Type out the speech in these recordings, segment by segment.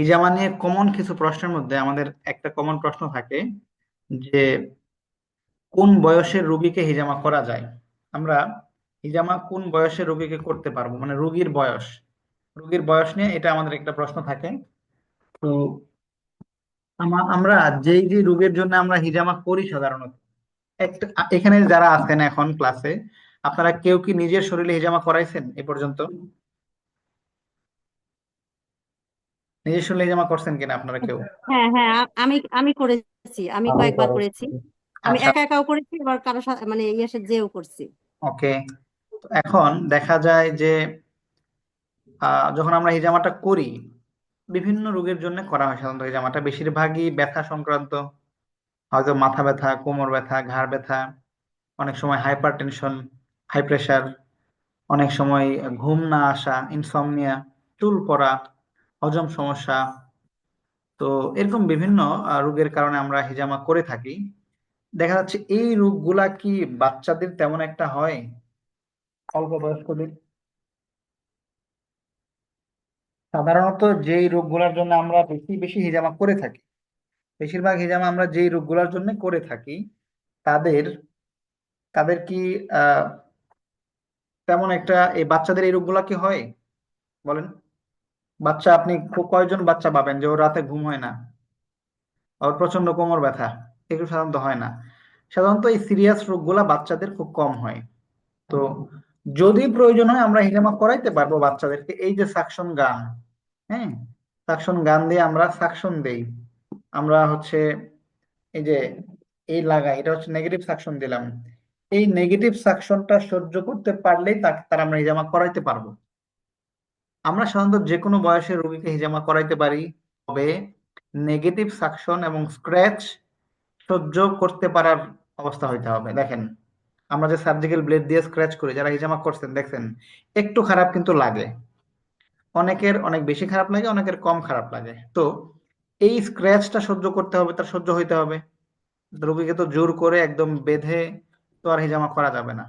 হিজামা নিয়ে কমন কিছু প্রশ্নের মধ্যে আমাদের একটা কমন প্রশ্ন থাকে যে, কোন বয়সের রুগীকে হিজামা করা যায়? আমরা হিজামা কোন বয়সের রুগীকে করতে পারব? মানে রুগীর বয়স। রুগীর বয়স নিয়ে এটা আমাদের একটা প্রশ্ন থাকে। তো আমা- আমরা যেই যে রোগের জন্য আমরা হিজামা করি সাধারণত, একটা, এখানে যারা আছেন এখন ক্লাসে আপনারা কেউ কি নিজের শরীরে হিজামা করাইছেন এ পর্যন্ত? শরীরে হিজামা করছেন কিনা আপনারা কেউ? হ্যাঁ হ্যাঁ আমি আমি করেছি আমি কয়েকবার করেছি। আমি আচ্ছা। একা একাও করেছি এবার কারও সাথে মানে ইয়ের সাথে যেও করছি। ওকে। এখন দেখা যায় যে যখন আমরা হিজামাটা করি বিভিন্ন রোগের জন্য করা হয় সাধারণত হিজামাটা বেশিরভাগই ব্যথা সংক্রান্ত। হয়তো মাথা ব্যথা কোমর ব্যথা ঘাড় ব্যথা অনেক সময় হাইপার টেনশন হাই প্রেশার অনেক সময় ঘুম না আসা ইনসমনিয়া চুল পড়া হজম সমস্যা। তো এরকম বিভিন্ন রোগের কারণে আমরা হিজামা করে থাকি। দেখা যাচ্ছে এই রোগগুলা কি বাচ্চাদের তেমন একটা হয়? অল্প বয়স্কদের? সাধারণত যেই রোগগুলোর জন্য আমরা বেশি বেশি হিজামা করে থাকি, বেশিরভাগ হিজামা আমরা যেই রোগগুলোর জন্য করে থাকি, তাদের তাদের কি তেমন একটা, এই বাচ্চাদের এই রোগগুলা কি হয়? বলেন। বাচ্চা আপনি কয়জন বাচ্চা পাবেন যে ওর রাতে ঘুম হয় না? ওর প্রচণ্ড কোমর ব্যথা, এগুলো সাধারণত হয় না। সাধারণত এই সিরিয়াস রোগগুলা বাচ্চাদের খুব কম হয়। তো যদি প্রয়োজন হয় আমরা হিজামা করাইতে পারব বাচ্চাদেরকে। এই যে সাকশন গান হ্যাঁ? সাকশন গান দিয়ে আমরা সাকশন দেই। আমরা হচ্ছে এই যে এই লাগাই এটা হচ্ছে নেগেটিভ সাকশন দিলাম। এই নেগেটিভ সাকশনটা সহ্য করতে পারলেই তার আমরা হিজামা করাইতে পারব। আমরা সাধারণত যে কোনো বয়সের রোগীকে হিজামা করাইতে পারি, তবে নেগেটিভ সাকশন এবং স্ক্র্যাচ সহ্য করতে পারার অবস্থা হইতে হবে। দেখেন, আমরা যে সার্জিক্যাল ব্লেড দিয়ে স্ক্র্যাচ করি, যারা হিজামা করছেন, দেখছেন, একটু খারাপ কিন্তু লাগে। অনেকের অনেক বেশি খারাপ লাগে, অনেকের কম খারাপ লাগে। তো এই স্ক্র্যাচটা সহ্য করতে হবে, তার সহ্য হইতে হবে। রোগীকে তো জোর করে একদম বেঁধে তো আর হিজামা করা যাবে না।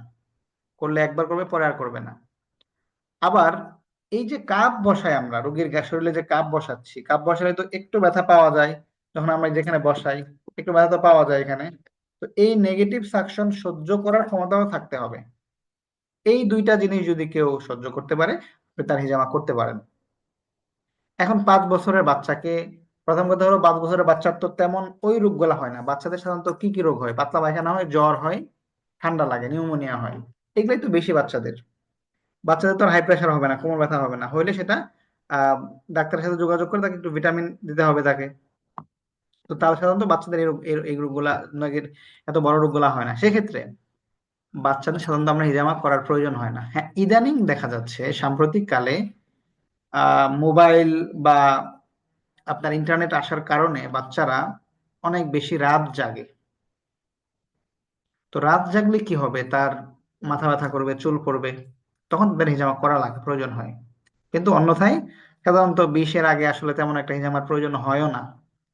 করলে একবার করবে, পরে আর করবে না। আবার এই যে কাপ বসাই আমরা, রোগীর শরীরে যে কাপ বসাচ্ছি, কাপ বসালে তো একটু ব্যথা পাওয়া যায়, যখন আমরা যেখানে বসাই, একটু ব্যথা তো পাওয়া যায় এখানে। তো এই নেগেটিভ সাকশন সহ্য করার ক্ষমতাও থাকতে হবে। এই দুইটা জিনিস যদি কেউ সহ্য করতে পারে তার হিজামা করতে পারেন। এখন পাঁচ বছরের বাচ্চাকে, প্রথম কথা হলো পাঁচ বছরের বাচ্চার তো তেমন ওই রোগগুলা হয় না। বাচ্চাদের সাধারণত কি কি রোগ হয়? পাতলা পায়খানা হয়, জ্বর হয়, ঠান্ডা লাগে, নিউমোনিয়া হয়। এগুলাই তো বেশি বাচ্চাদের। বাচ্চাদের তো হাই প্রেশার হবে না, কোমর ব্যথা হবে না। হইলে সেটা ডাক্তারের সাথে যোগাযোগ করে তাকে একটু ভিটামিন দিতে হবে তাকে। তো তার সাধারণত বাচ্চাদের এই রোগ এই এই রোগগুলা এত বড় রোগগুলা হয় না। সেক্ষেত্রে বাচ্চাদের সাধারণত আমরা হিজামা করার প্রয়োজন হয় না। হ্যাঁ ইদানিং দেখা যাচ্ছে সাম্প্রতিক কালে মোবাইল বা আপনার ইন্টারনেট আসার কারণে বাচ্চারা অনেক বেশি রাত জাগে। তো রাত জাগলে কি হবে? তার মাথা ব্যথা করবে, চুল পড়বে। তখন তাদের হিজামা করা লাগে, প্রয়োজন হয়। কিন্তু অন্যথায় সাধারণত বিশের আগে আসলে তেমন একটা হিজামার প্রয়োজন হয়ও না।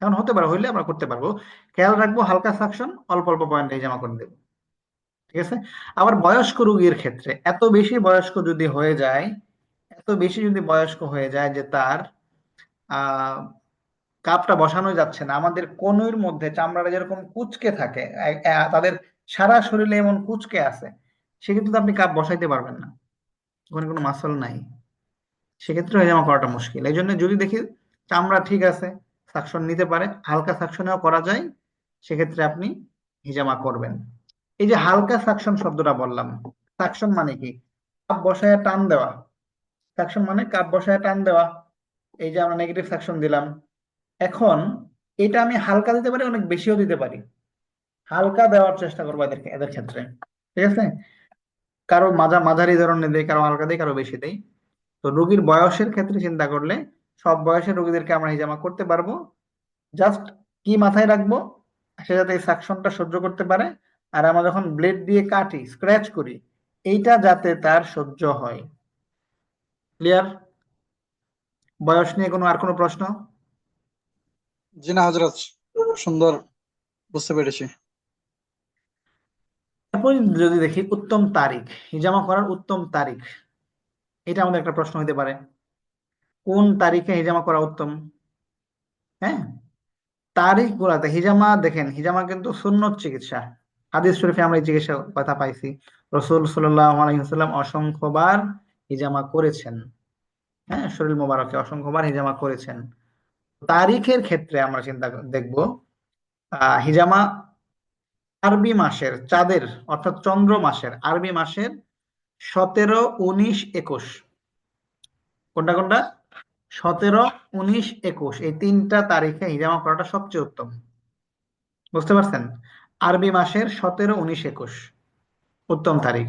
এখন হতে পারে, হইলে আমরা করতে পারব। খেয়াল রাখব, হালকা সাকশন অল্প অল্প পয়েন্টে হিজামা করে দেবো। ঠিক আছে? আবার বয়স্ক রোগীর ক্ষেত্রে এত বেশি বয়স্ক যদি হয়ে যায়, এত বেশি যদি বয়স্ক হয়ে যায় যে তার কাপটা বসানো যাচ্ছে না, আমাদের কনুইর মধ্যে চামড়াটা যেরকম কুচকে থাকে তাদের সারা শরীরে এমন কুচকে আছে, সেক্ষেত্রে আপনি কাপ বসাইতে পারবেন না। ওখানে কোনো মাসল নাই। সেক্ষেত্রে হিজামা করাটা মুশকিল। এই জন্য যদি দেখি চামড়া ঠিক আছে সাকশন নিতে পারে, হালকা সাকশনেও করা যায়, সেক্ষেত্রে আপনি হিজামা করবেন। এই যে হালকা সাকশন শব্দটা বললাম সাকশন মানে কি? কাপ বসায় টান দেওয়া। সাকশন মানে কাপ বসায় টান দেওয়া। এই যে আমরা নেগেটিভ সাকশন দিলাম। এখন এটা আমি হালকা দিতে পারি, অনেক বেশিও দিতে পারি। হালকা দেওয়ার চেষ্টা করব এদেরকে এদের ক্ষেত্রে। ঠিক আছে? কারও মাঝা মাঝারি ধরনের দেয়, কারও হালকা দেয়, কারও বেশি দেয়। তো রোগীর বয়সের ক্ষেত্রে চিন্তা করলে সব বয়সের রোগীদেরকে আমরা হিজামা করতে পারব। জাস্ট কি মাথায় রাখব? সে যাতে এই সাকশনটা সহ্য করতে পারে। আর আমরা যখন ব্লেড দিয়ে কাটি, স্ক্র্যাচ করি, এইটা যাতে তার সহ্য হয়। ক্লিয়ার? বয়স নিয়ে কোনো আর কোনো প্রশ্ন? জি না হজরত সুন্দর, বুঝতে পেরেছি। তারপর যদি দেখি উত্তম তারিখ হিজামা করার উত্তম তারিখ, এটা আমাদের একটা প্রশ্ন হতে পারে। কোন তারিখে হিজামা করা উত্তম? হ্যাঁ? তারিখ গুলাতে হিজামা দেখেন, হিজামা কিন্তু সুন্নত চিকিৎসা। হাদিস শরীফে আমরা এই চিকিৎসা কথা পাইছি। রসুল আলাইহি অসংখ্যবার হিজামা করেছেন। হ্যাঁ শরীর মোবারকে অসংখ্যবার হিজামা করেছেন। তারিখের ক্ষেত্রে আমরা চিন্তা দেখব হিজামা আরবি মাসের, চাঁদের, অর্থাৎ চন্দ্র মাসের, আরবি মাসের সতেরো, উনিশ, একুশ। কোনটা কোনটা? সতেরো, উনিশ, একুশ। এই তিনটা তারিখে হিজামা করাটা সবচেয়ে উত্তম। বুঝতে পারছেন? আরবি মাসের সতেরো, উনিশ, একুশ। উত্তম তারিখ।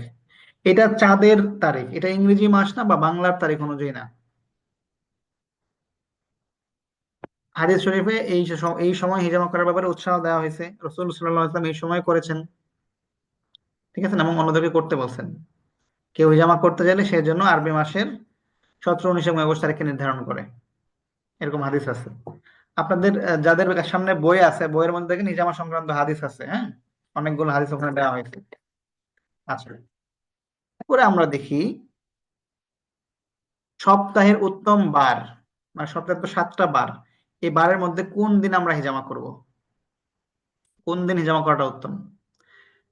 এটা চাঁদের তারিখ। এটা ইংরেজি মাস না বা বাংলার তারিখ অনুযায়ী না। হাদিস শরীফে এই এই সময় হিজামা করার ব্যাপারে উৎসাহ দেওয়া হয়েছে। রসুল সাল্লাল্লাহু আলাইহি ওয়াসাল্লাম এই সময় করেছেন। ঠিক আছে এবং অন্যদেরকে করতে বলছেন। কেউ হিজামা করতে চাইলে সেই জন্য আরবি মাসের সতেরো, উনিশ এবং একুশ তারিখে নির্ধারণ করে। এরকম হাদিস আছে। আপনাদের যাদের সামনে বই আছে, বইয়ের মধ্যে দেখেন হিজামা সংক্রান্ত হাদিস আছে হ্যাঁ? অনেকগুলো হাদিস ওখানে দেওয়া হয়েছে। আচ্ছা। তারপরে আমরা দেখি সপ্তাহের উত্তম বার মানে সপ্তাহে তো সাতটা বার। এই বারের মধ্যে কোন দিন আমরা হিজামা করব? কোন দিন হিজামা করাটা উত্তম?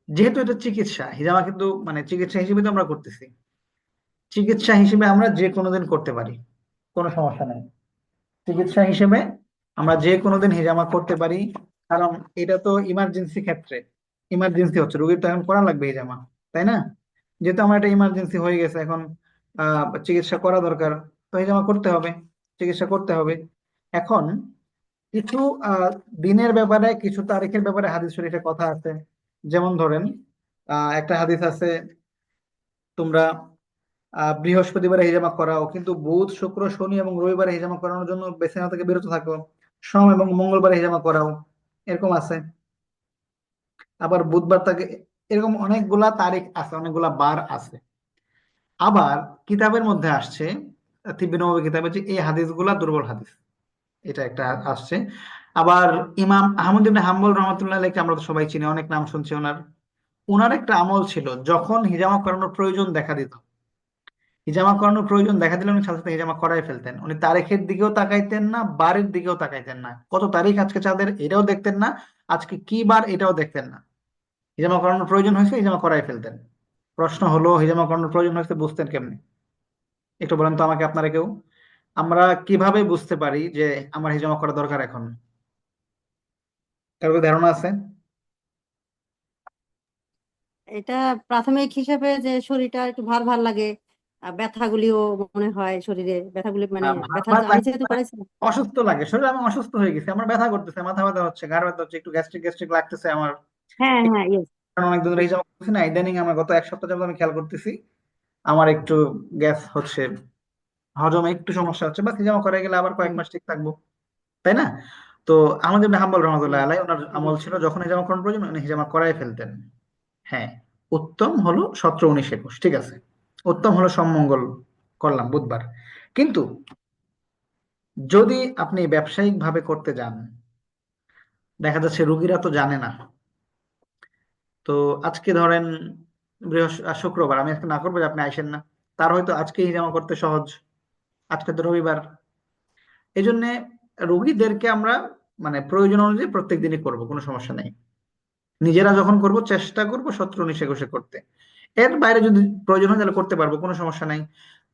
যেহেতু এটা চিকিৎসা, হিজামা কিন্তু মানে চিকিৎসা হিসেবে তো আমরা করতেছি। চিকিৎসা হিসেবে আমরা যে কোনো দিন করতে পারি, কোনো সমস্যা নেই। চিকিৎসা হিসেবে আমরা যে কোনো দিন হিজামা করতে পারি, কারণ এটা তো ইমার্জেন্সি ক্ষেত্রে। ইমার্জেন্সি হচ্ছে, রোগীর তো এখন করা লাগবে হিজামা, তাই না? যেহেতু আমার এটা ইমার্জেন্সি হয়ে গেছে, এখন চিকিৎসা করা দরকার, তো হিজামা করতে হবে, চিকিৎসা করতে হবে। এখন কিছু দিনের ব্যাপারে, কিছু তারিখের ব্যাপারে হাদিস শরীফে কথা আছে। যেমন ধরেন একটা হাদিস আছে, তোমরা বৃহস্পতিবারে হিজামা করাও, কিন্তু বুধ, শুক্র, শনি এবং রবিবারে হিজামা করানোর জন্য বেছে নেওয়া থেকে বিরত থাকো। সোম এবং মঙ্গলবারে হিজামা করাও। এরকম আছে। আবার বুধবার থেকে এরকম অনেকগুলা তারিখ আছে, অনেকগুলা বার আছে। আবার কিতাবের মধ্যে আসছে, তিব্বি নববী কিতাবে যে এই হাদিসগুলা দুর্বল হাদিস। এটা একটা আসছে। আবার ইমাম আহমদ ইবনে হাম্বল রহমতুল্লাহ আমরা তো সবাই চিনি, অনেক নাম শুনছি ওনার। ওনার একটা আমল ছিল, যখন হিজামা করানোর প্রয়োজন দেখা দিত। হিজামা করানোর প্রয়োজন দেখা দিলে উনি সাথে সাথে হিজামা করাই ফেলতেন। উনি তারিখের দিকেও তাকাইতেন না, বারের দিকেও তাকাইতেন না। কত তারিখ আজকে চাঁদের এটাও দেখতেন না, আজকে কি বার এটাও দেখতেন না। হিজামা করানোর প্রয়োজন হয়েছে, হিজামা করাই ফেলতেন। প্রশ্ন হলো, হিজামা করানোর প্রয়োজন হয়েছে বুঝতেন কেমনি? একটু বলেন তো আমাকে আপনারা কেউ। আমরা কীভাবে বুঝতে পারি যে আমার হিজামা করা দরকার এখন? কারও ধারণা আছে? এটা প্রাথমিক হিসাবে যে শরীরটা একটু ভার ভার লাগে ব্যথাগুলিও মনে হয় শরীরে ব্যথাগুলি মানে অসুস্থ লাগে শরীর আমি অসুস্থ হয়ে গেছি আমার ব্যথা করতেছে মাথা ব্যথা হচ্ছে ঘাড় ব্যথা হচ্ছে একটু গ্যাস্ট্রিক গ্যাস্ট্রিক লাগতেছে আমার। হ্যাঁ হ্যাঁ ইয়েস কারণ অনেকদিন ধরে হিজামা করতেছি না ইদানিং আমার গত এক সপ্তাহ যাবত আমি খেয়াল করতেছি আমার একটু গ্যাস হচ্ছে। হজমে একটু সমস্যা হচ্ছে বা হিজামা করে গেলে আবার কয়েক মাস ঠিক থাকব। তাই না? তো আমাদের হাম্বল রহমতুল্লাহ আলাই ওনার আমল ছিল যখন হিজামা করার প্রয়োজন, উনি হিজামা করাই ফেলতেন। হ্যাঁ উত্তম হলো সতেরো উনিশ একুশ, ঠিক আছে? উত্তম হলো সমমঙ্গল করলাম বুধবার। কিন্তু যদি আপনি ব্যবসায়িক ভাবে করতে যান, দেখা যাচ্ছে রুগীরা তো জানে না। তো আজকে ধরেন বৃহস্পতি শুক্রবার, আমি আজকে না করব যে আপনি আইসেন না। তার হয়তো আজকে হিজামা করতে সহজ। আজকে তো রবিবার। এই জন্য রোগীদেরকে আমরা মানে প্রয়োজন অনুযায়ী প্রত্যেক দিনই করব, কোনো সমস্যা নেই। নিজেরা যখন করব, চেষ্টা করব সতেরো উনিশ একুশে করতে। এর বাইরে যদি প্রয়োজন হয় তাহলে করতে পারব, কোনো সমস্যা নাই।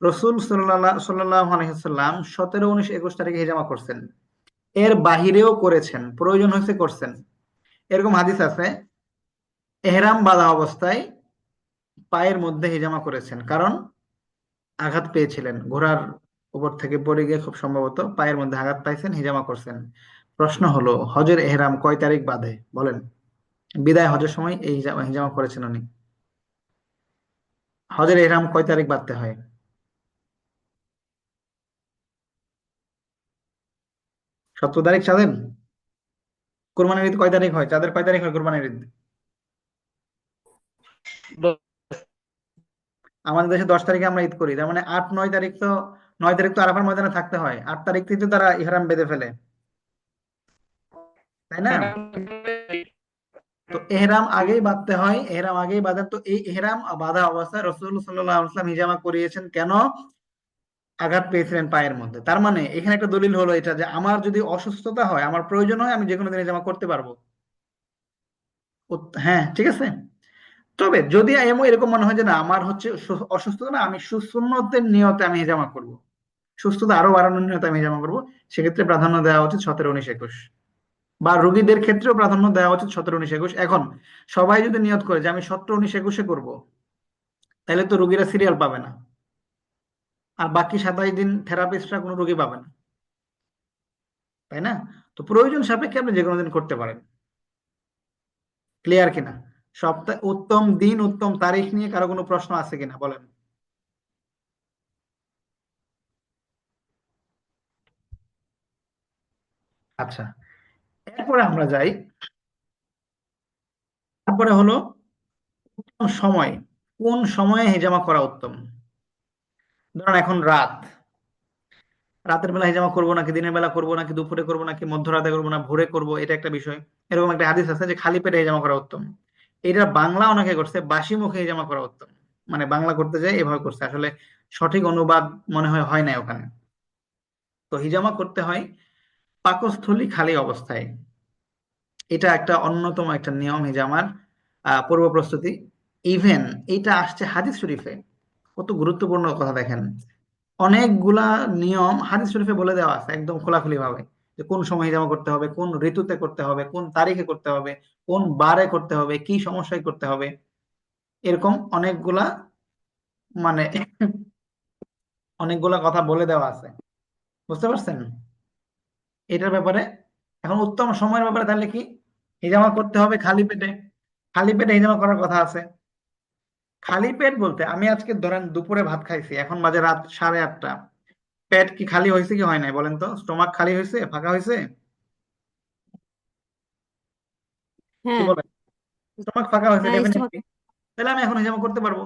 রসুল সাল্লাহ আলহিহাল্লাম সতেরো, উনিশ, একুশ তারিখে হিজামা করছেন। এর বাহিরেও করেছেন, প্রয়োজন হয়েছে করছেন। এরকম হাদিস আছে, এহরাম বাধা অবস্থায় পায়ের মধ্যে হিজামা করেছেন, কারণ আঘাত পেয়েছিলেন, ঘোড়ার উপর থেকে পড়ে গিয়ে খুব সম্ভবত পায়ের মধ্যে আঘাত পাইছেন হিজামা করছেন। প্রশ্ন হলো হজের এহরাম কয় তারিখ বাঁধে বলেন। বিদায় হজের সময় এই হিজামা হিজামা করেছেন উনি। হজের এহরাম কয় তারিখ বাঁধতে হয়? সতেরো তারিখ চাঁদের কোরবানির ঈদ কয় তারিখ হয়? চাঁদের কয় তারিখ হয় কোরবানির ঈদ? আমাদের দেশে দশ তারিখে আমরা ঈদ করি তার মানে আট নয় তারিখ তো নয় তারিখ তো আরাফার ময়দানে থাকতে হয়। আট তারিখ থেকে তারা ইহরাম বেঁধে ফেলে। তাই না? তো এহরাম আগেই বাঁধতে হয়। এহরাম আগেই বাঁধেন তো এই এহরাম বাঁধা অবস্থায় রসুল আলাইহি হিজামা করিয়েছেন কেন? আঘাত পেয়েছিলেন পায়ের মধ্যে। তার মানে এখানে একটা দলিল হলো এটা যে আমার যদি অসুস্থতা হয়, আমার প্রয়োজন হয়, আমি যে কোনো দিনে জামা করতে পারব। হ্যাঁ ঠিক আছে? তবে যদি এরকম মনে হয় যে না, আমার হচ্ছে অসুস্থতা না, আমি সুন্নতের নিয়তে আমি হিজামা করব। সুস্থতা আরও বাড়ানোর নিয়তে আমি জমা করব সেক্ষেত্রে প্রাধান্য দেওয়া উচিত সতেরো উনিশ একুশ। বা রোগীদের ক্ষেত্রেও প্রাধান্য দেওয়া উচিত সতেরো উনিশ একুশ। এখন, সবাই যদি নিয়ত করে যে আমি সতেরো উনিশ একুশে করব, তাহলে তো রোগীরা সিরিয়াল পাবে না। আর বাকি সাতাশ দিন থেরাপিস্টরা কোনো রোগী পাবে না। তাই না? তো প্রয়োজন সাপেক্ষে আপনি যে কোনো দিন করতে পারেন। ক্লিয়ার কিনা? সপ্তাহ, উত্তম দিন, উত্তম তারিখ নিয়ে কারও কোনো প্রশ্ন আছে কিনা বলেন। আচ্ছা এরপরে আমরা যাই। তারপরে হলো, উত্তম সময়, কোন সময়ে হিজামা করা উত্তম? ধরেন এখন রাত। রাতের বেলা হিজামা করব নাকি, দিনের বেলা করব নাকি, দুপুরে করব নাকি, মধ্যরাতে করব না, ভোরে করব, এটা একটা বিষয়। এরকম একটা হাদিস আছে যে খালি পেটে হিজামা করা উত্তম। এটা বাংলা অনেকে করছে, বাসি মুখে হিজামা করা উত্তম। মানে বাংলা করতে যায়, এভাবে করছে। আসলে সঠিক অনুবাদ মনে হয় হয় না ওখানে। তো হিজামা করতে হয় পাকস্থলী খালি অবস্থায়। এটা একটা অন্যতম একটা নিয়ম হিজামার পূর্ব প্রস্তুতি। ইভেন এটা আসছে হাদিস শরীফে। কত গুরুত্বপূর্ণ কথা দেখেন। অনেকগুলা নিয়ম হাদিস শরীফে বলে দেওয়া আছে একদম খোলাখুলি ভাবে যে কোন সময় হিজামা করতে হবে, কোন ঋতুতে করতে হবে, কোন তারিখে করতে হবে, কোন বারে করতে হবে, কি সমস্যায় করতে হবে। এরকম অনেকগুলা মানে অনেকগুলা কথা বলে দেওয়া আছে। বুঝতে পারছেন? এটার ব্যাপারে। এখন উত্তম সময়ের ব্যাপারে তাহলে কি? হিজামা করতে হবে খালি পেটে। খালি পেটে হিজামা করার কথা আছে। খালি পেট বলতে আমি আজকে ধরেন দুপুরে ভাত খাইছি এখন বাজে রাত সাড়ে আটটা। পেট কি খালি হয়েছে কি হয় নাই বলেন তো? স্টোমাক খালি হয়েছে? ফাঁকা হয়েছে? হ্যাঁ। স্টোমাক ফাঁকা হয়েছে হ্যাঁ তাহলে আমি এখন হিজামা করতে পারব।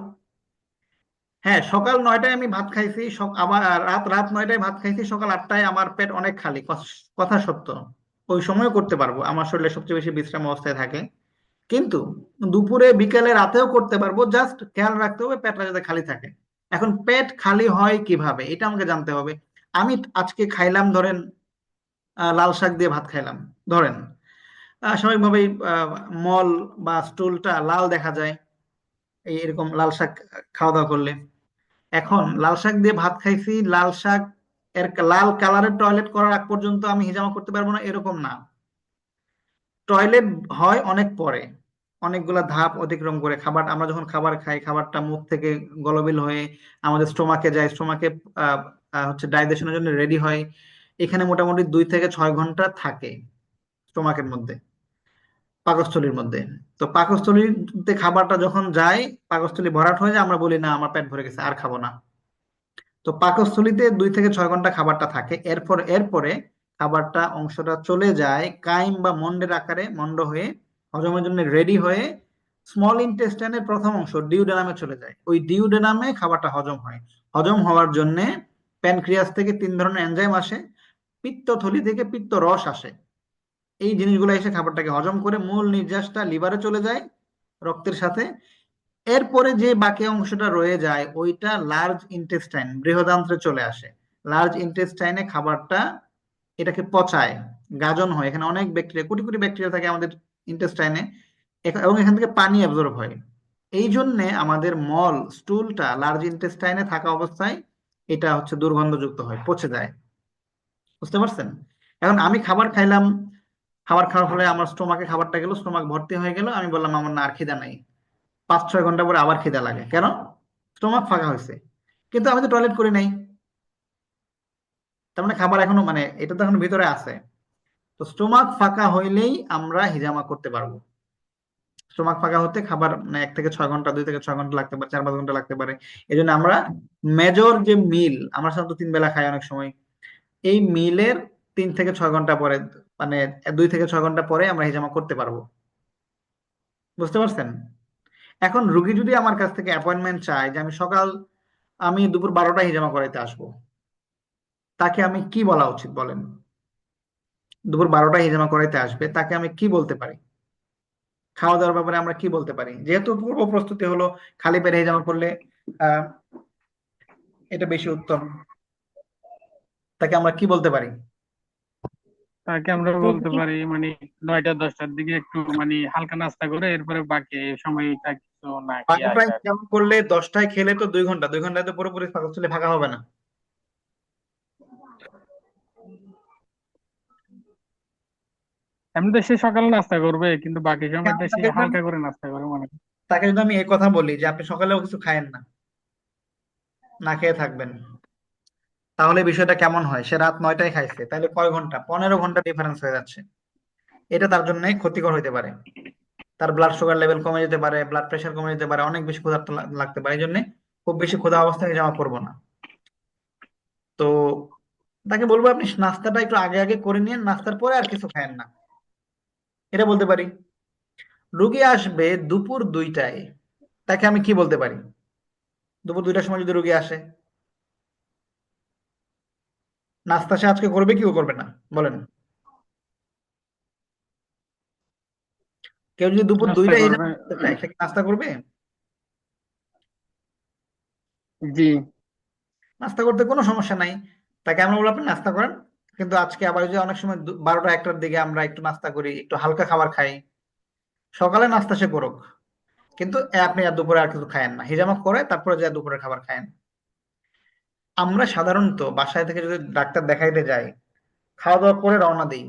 হ্যাঁ সকাল নয়টায় আমি ভাত খাইছি আবার রাত রাত নয়টায় ভাত খাইছি, সকাল আটটায় আমার পেট অনেক খালি, কথা সত্য। ওই সময় করতে পারব, আমার শরীরে সবচেয়ে বেশি বিশ্রাম অবস্থায় থাকে। কিন্তু দুপুরে, বিকেলে, রাতেও করতে পারব জাস্ট খেয়াল রাখতে হবে পেটটা যাতে খালি থাকে। এখন পেট খালি হয় কীভাবে, এটা আমাকে জানতে হবে। আমি আজকে খাইলাম, ধরেন লাল শাক দিয়ে ভাত খাইলাম, ধরেন। স্বাভাবিকভাবেই মল বা স্টুলটা লাল দেখা যায় এরকম লাল শাক খাওয়া দাওয়া করলে। এখন লাল শাক দিয়ে ভাত খাইছি, লাল শাক এর লাল কালারের টয়লেট করার আগ পর্যন্ত আমি হিজামা করতে পারব না, এরকম না। টয়লেট হয় অনেক পরে, অনেকগুলা ধাপ অতিক্রম করে খাবার, আমরা যখন খাবার খাই, খাবারটা মুখ থেকে গলবিল হয়ে আমাদের স্টোমাকে যায়, স্টোমাকে হচ্ছে ডাইজেশনের জন্য রেডি হয়। এখানে মোটামুটি দুই থেকে ছয় ঘণ্টা থাকে, স্টোমাকের মধ্যে। পাকস্থলীর মধ্যে। তো পাকস্থলীতে খাবারটা যখন যায়, পাকস্থলী ভরাট হয়ে যায়, আমরা বলি, না, আমার পেট ভরে গেছে, আর খাব না। তো পাকস্থলীতে দুই থেকে ছয় ঘণ্টা খাবারটা থাকে। এরপর, এরপরে খাবারটা অংশটা চলে যায়, কাইম বা মন্ডের আকারে মন্ড হয়ে, হজমের জন্য রেডি হয়ে স্মল ইন্টেস্টাইনের প্রথম অংশ ডিউডেনামে চলে যায়। ওই ডিউডেনামে খাবারটা হজম হয়। হজম হওয়ার জন্য প্যানক্রিয়াস থেকে তিন ধরনের এনজাইম আসে, পিত্তথলি থেকে পিত্ত রস আসে। এই জিনিসগুলো এসে খাবারটাকে হজম করে মূল নির্যাসটা লিভারে চলে যায় রক্তের সাথে। এরপরে যে বাকি অংশটা রয়ে যায়, ওইটা লার্জ ইন্টেস্টাইন বৃহদান্ত্রে চলে আসে। লার্জ ইন্টেস্টাইনে খাবারটা এটাকে পচায়, গাজন হয়। এখানে অনেক ব্যাকটেরিয়া কোটি কোটি ব্যাকটেরিয়া থাকে আমাদের ইন্টেস্টাইনে এবং এখান থেকে পানি অ্যাবজর্ব হয়। এই জন্যে আমাদের মল, স্টুলটা লার্জ ইন্টেস্টাইনে থাকা অবস্থায় এটা হচ্ছে দুর্গন্ধযুক্ত হয়, পচে যায়। বুঝতে পারছেন? এখন আমি খাবার খাইলাম খাবার খাওয়ার ফলে আমার স্টোমাকে খাবারটা গেল, স্টোমাক ভর্তি হয়ে গেল। আমি বললাম, আমার না আর খিদা নাই। পাঁচ ছয় ঘণ্টা পরে আবার খিদা লাগে। কেন? স্টোমাক ফাঁকা হয়েছে। কিন্তু আমি তো টয়লেট করি নাই। তার মানে খাবার এখনও মানে এটা তো এখন ভিতরে আছে। তো স্টোমাক ফাঁকা হইলেই আমরা হিজামা করতে পারব। স্টোমাক ফাঁকা হতে খাবার মানে এক থেকে ছয় ঘণ্টা, দুই থেকে ছয় ঘণ্টা লাগতে পারে, চার পাঁচ ঘণ্টা লাগতে পারে। এই জন্য আমরা মেজর যে মিল আমরা সাধারণত তিন বেলা খাই অনেক সময়, এই মিলের তিন থেকে ছয় ঘণ্টা পরে মানে দুই থেকে ছয় ঘণ্টা পরে আমরা হিজামা করতে পারব। বুঝতে পারছেন? এখন রুগী যদি আমার কাছ থেকে অ্যাপয়েন্টমেন্ট চায় যে আমি সকাল, আমি দুপুর বারোটায় হিজামা করাইতে আসব, তাকে আমি কি বলা উচিত বলেন? দুপুর বারোটায় হিজামা করাইতে আসবে, তাকে আমি কি বলতে পারি? খাওয়া দাওয়ার ব্যাপারে আমরা কি বলতে পারি? যেহেতু পূর্ব প্রস্তুতি হলো খালি পেটে হিজামা করলে এটা বেশি উত্তম। তাকে আমরা কি বলতে পারি? তাকে আমরা বলতে পারি মানে নয়টা দশটার দিকে একটু মানে হালকা নাস্তা করে এরপরে বাকি সময়টা কিছু না করলে দশটায় খেলে তো দুই ঘণ্টা দুই ঘন্টায় তো পুরোপুরি পাকস্থলী ফাঁকা হবে না। এমনিতে সে সকালে নাস্তা করবে কিন্তু বাকি সময়টা সে তাকে যদি হালকা আমি- করে নাস্তা করে মনে তাকে যদি আমি এই কথা বলি যে আপনি সকালেও কিছু খায়েন না না খেয়ে থাকবেন। তাহলে বিষয়টা কেমন হয়? সে রাত নয়টায় খাইছে তাহলে কয় ঘণ্টা? পনেরো ঘণ্টা ডিফারেন্স হয়ে যাচ্ছে। এটা তার জন্য ক্ষতিকর হইতে পারে। তার ব্লাড সুগার লেভেল কমে যেতে পারে ব্লাড প্রেশার কমে যেতে পারে, অনেক বেশি ক্ষুধার্ত লাগতে পারে। এই জন্য খুব বেশি ক্ষুধা অবস্থায় জামা করব না। তো তাকে বলব, আপনি নাস্তাটা একটু আগে আগে করে নিয়ে নাস্তার পরে আর কিছু খায়েন না। এটা বলতে পারি। রুগী আসবে দুপুর দুইটায়। তাকে আমি কি বলতে পারি? দুপুর দুইটার সময় যদি রুগী আসে নাস্তা সে আজকে করবে কি করবে না? বলেন। কেউ যদি দুপুর কি নাস্তা করবে? জি। নাস্তা করতে কোনো সমস্যা নাই। তাকে আমরা বলব আপনি নাস্তা করেন। কিন্তু আজকে আবার যে অনেক সময় বারোটা একটার দিকে আমরা একটু নাস্তা করি একটু হালকা খাবার খাই। সকালে নাস্তা সে করুক। কিন্তু আপনি আর দুপুরে আর কিছু খায়েন না। হিজামা করে তারপরে যা দুপুরে খাবার খায়েন। আমরা সাধারণত বাসায় থেকে যদি ডাক্তার দেখাইতে যাই খাওয়া দাওয়া করে রওনা দিই।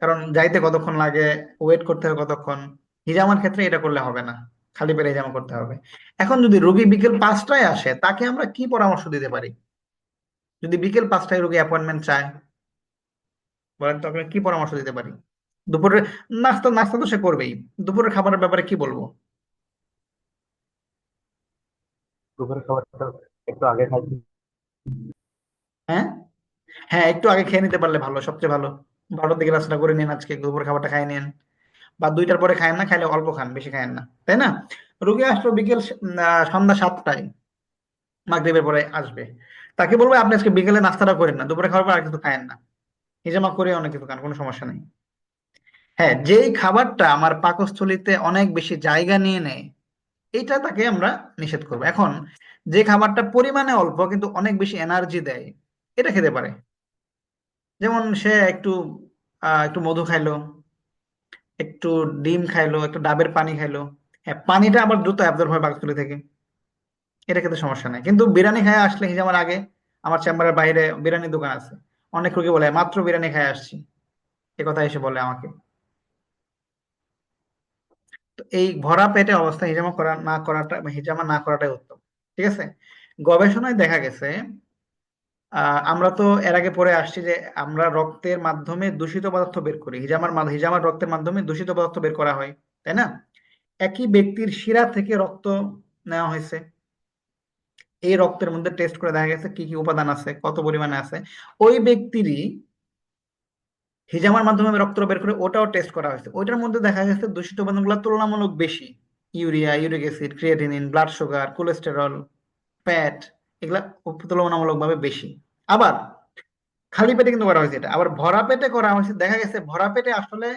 কারণ যাইতে কতক্ষণ লাগে ওয়েট করতে হবে কতক্ষণ হিজামার ক্ষেত্রে এটা করলে হবে না। খালি পেটে হিজামা করতে হবে। এখন যদি রোগী বিকেল পাঁচটায় আসে, তাকে আমরা কি পরামর্শ দিতে পারি? যদি বিকেল পাঁচটায় রোগী অ্যাপয়েন্টমেন্ট চায়, বলেন তো কি পরামর্শ দিতে পারি? দুপুরে নাস্তা নাস্তা তো সে করবেই। দুপুরের খাবারের ব্যাপারে কি বলব? দুপুরের খাবারটা একটু আগে খাই হ্যাঁ? হ্যাঁ একটু আগে খেয়ে নিতে পারলে ভালো, সবচেয়ে ভালো। বারোটার দিকে নাস্তা করে নিন আজকে, দুপুরের খাবারটা খাই নিন। বা দুইটার পরে খায়েন না, খাইলে অল্প খান, বেশি খায়েন না, তাই না? রোগী আসলো বিকেল সন্ধ্যা সাতটায়, মাগরিবের পরে আসবে। তাকে বলব, আপনি আজকে বিকেলে নাস্তাটা করেন না দুপুরে খাবার পর আর কিছু খায়েন না। হিজামা করে অনেক কিছু খান, কোনো সমস্যা নেই। হ্যাঁ যেই খাবারটা আমার পাকস্থলিতে অনেক বেশি জায়গা নিয়ে নেয়, এইটা তাকে আমরা নিষেধ করব। এখন যে খাবারটা পরিমাণে অল্প কিন্তু অনেক বেশি এনার্জি দেয়, এটা খেতে পারে। যেমন সে একটু একটু মধু খাইলো, একটু ডিম খাইলো, একটু ডাবের পানি খাইলো হ্যাঁ পানিটা আবার দ্রুত অ্যাবজর্ব হয় পাকস্থলী থেকে। এটা খেতে সমস্যা নাই। কিন্তু বিরিয়ানি খায় আসলে হিজামার আগে, আমার চেম্বারের বাইরে বিরিয়ানির দোকান আছে। অনেক রোগী বলে, মাত্র বিরিয়ানি খায় আসছি। এ কথা এসে বলে আমাকে। এই ভরা পেটে অবস্থা হিজামা করা না করাটা, হিজামা না করাটাই উত্তম। ঠিক আছে? গবেষণায় দেখা গেছে আমরা তো এর আগে পরে আসছি যে আমরা রক্তের মাধ্যমে দূষিত পদার্থ বের করি। হিজামার হিজামার রক্তের মাধ্যমে দূষিত পদার্থ বের করা হয়, তাই না? একই ব্যক্তির শিরা থেকে রক্ত নেওয়া হয়েছে। এই রক্তের মধ্যে টেস্ট করে দেখা গেছে কি কি উপাদান আছে, কত পরিমাণে আছে। ওই ব্যক্তিরই হিজামার মাধ্যমে রক্ত বের করে ওটাও টেস্ট করা হয়েছে। ওইটার মধ্যে দেখা গেছে দূষিত উপাদানগুলো তুলনামূলক বেশি। Urea, uric acid creatinine blood sugar cholesterol fat এগুলা তুলনামূলকভাবে বেশি। আবার, খালি পেটে কিন্তু করা হয়েছে এটা। আবার ভরা পেটে করা হয়েছে। দেখা গেছে ভরা পেটে আসলে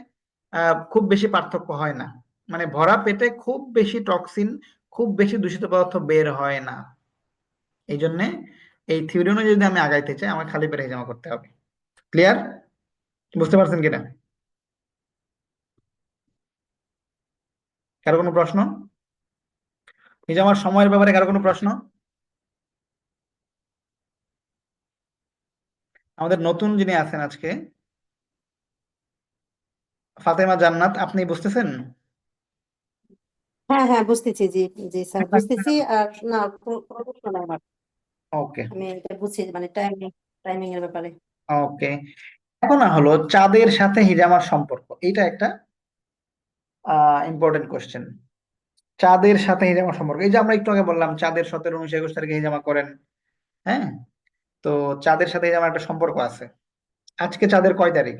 খুব বেশি পার্থক্য হয় না। মানে ভরা পেটে খুব বেশি টক্সিন খুব বেশি দূষিত পদার্থ বের হয় না। এই জন্য এই থিওরি অনুযায়ী যদি আমি আগাইতে চাই, আমার খালি পেটে জমা করতে হবে। ক্লিয়ার বুঝতে পারছেন কিনা? কারও কোনো প্রশ্ন? হিজামার সময়ের ব্যাপারে কারও কোনো প্রশ্ন? আমাদের নতুন যিনি আছেন আজকে ফাতেমা জান্নাত আপনি বুঝতেছেন? হ্যাঁ হ্যাঁ বুঝতেছি জি জি স্যার বুঝতেছি আর না প্রশ্ন নাই আমার। ওকে। আমি এটা বুঝছি মানে টাইমিং টাইমিং এর ব্যাপারে। ওকে। এখন হলো চাঁদের সাথে হিজামার সম্পর্ক এটা একটা ইম্পর্টেন্ট কোশ্চেন চাঁদের সাথে হিজামার সম্পর্ক। এই যে আমরা একটু আগে বললাম, চাঁদের সতেরো, উনিশ, একুশ তারিখে হিজামা করেন হ্যাঁ? তো চাঁদের সাথে হিজামার একটা সম্পর্ক আছে। আজকে চাঁদের কয় তারিখ?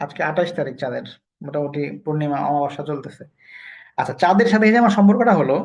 আজকে আঠাশ তারিখ চাঁদের। মোটামুটি পূর্ণিমা, অমাবস্যা চলতেছে। আচ্ছা চাঁদের সাথে হিজামার সম্পর্কটা হলো